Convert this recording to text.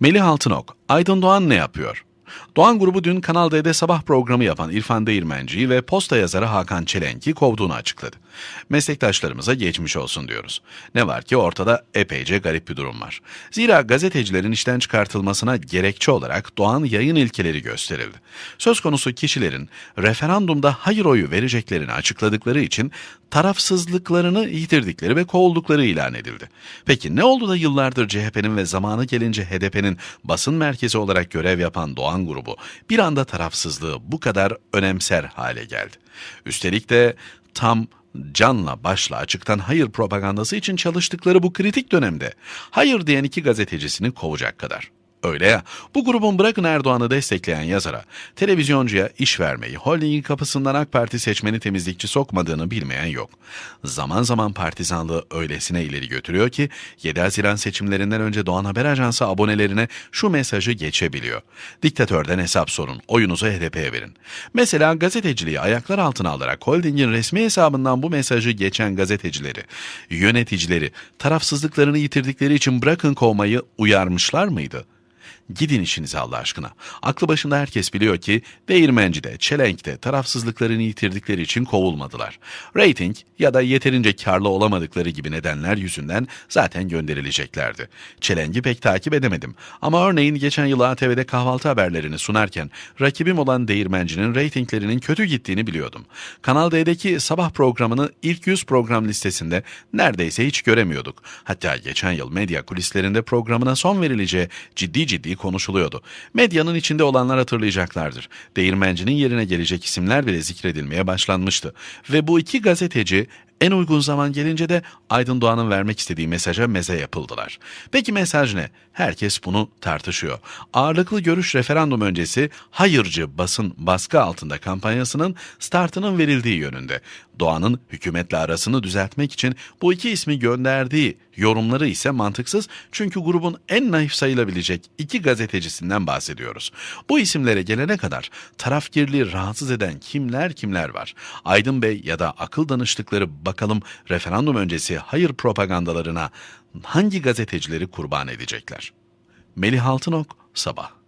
Melih Altınok, Aydın Doğan ne yapıyor? Doğan grubu dün Kanal D'de sabah programı yapan İrfan Değirmenci'yi ve posta yazarı Hakan Çelenk'i kovduğunu açıkladı. Meslektaşlarımıza geçmiş olsun diyoruz. Ne var ki ortada epeyce garip bir durum var. Zira gazetecilerin işten çıkartılmasına gerekçe olarak Doğan yayın ilkeleri gösterildi. Söz konusu kişilerin referandumda hayır oyu vereceklerini açıkladıkları için tarafsızlıklarını yitirdikleri ve kovuldukları ilan edildi. Peki ne oldu da yıllardır CHP'nin ve zamanı gelince HDP'nin basın merkezi olarak görev yapan Doğan grubu bir anda tarafsızlığı bu kadar önemser hale geldi? Üstelik de tam canla başla açıktan hayır propagandası için çalıştıkları bu kritik dönemde hayır diyen iki gazetecisini kovacak kadar. Öyle ya, bu grubun bırakın Erdoğan'ı destekleyen yazara, televizyoncuya iş vermeyi, holdingin kapısından AK Parti seçmeni temizlikçi sokmadığını bilmeyen yok. Zaman zaman partizanlığı öylesine ileri götürüyor ki 7 Haziran seçimlerinden önce Doğan Haber Ajansı abonelerine şu mesajı geçebiliyor. Diktatörden hesap sorun, oyunuzu HDP'ye verin. Mesela gazeteciliği ayaklar altına alarak holdingin resmi hesabından bu mesajı geçen gazetecileri, yöneticileri tarafsızlıklarını yitirdikleri için bırakın kovmayı uyarmışlar mıydı? Gidin işinize Allah aşkına. Aklı başında herkes biliyor ki Değirmenci'de, Çelenk'te tarafsızlıklarını yitirdikleri için kovulmadılar. Rating ya da yeterince karlı olamadıkları gibi nedenler yüzünden zaten gönderileceklerdi. Çelenk'i pek takip edemedim. Ama örneğin geçen yıl ATV'de kahvaltı haberlerini sunarken rakibim olan Değirmenci'nin reytinglerinin kötü gittiğini biliyordum. Kanal D'deki sabah programını ilk 100 program listesinde neredeyse hiç göremiyorduk. Hatta geçen yıl medya kulislerinde programına son verileceği ciddi ciddi konuşuluyordu. Medyanın içinde olanlar hatırlayacaklardır. Değirmencinin yerine gelecek isimler bile zikredilmeye başlanmıştı. Ve bu iki gazeteci en uygun zaman gelince de Aydın Doğan'ın vermek istediği mesaja meze yapıldılar. Peki mesaj ne? Herkes bunu tartışıyor. Ağırlıklı görüş referandum öncesi hayırcı basın baskı altında kampanyasının startının verildiği yönünde. Doğan'ın hükümetle arasını düzeltmek için bu iki ismi gönderdiği yorumları ise mantıksız çünkü grubun en naif sayılabilecek iki gazetecisinden bahsediyoruz. Bu isimlere gelene kadar tarafgirliği rahatsız eden kimler kimler var? Aydın Bey ya da akıl danıştıkları bakalım referandum öncesi hayır propagandalarına hangi gazetecileri kurban edecekler? Melih Altınok, Sabah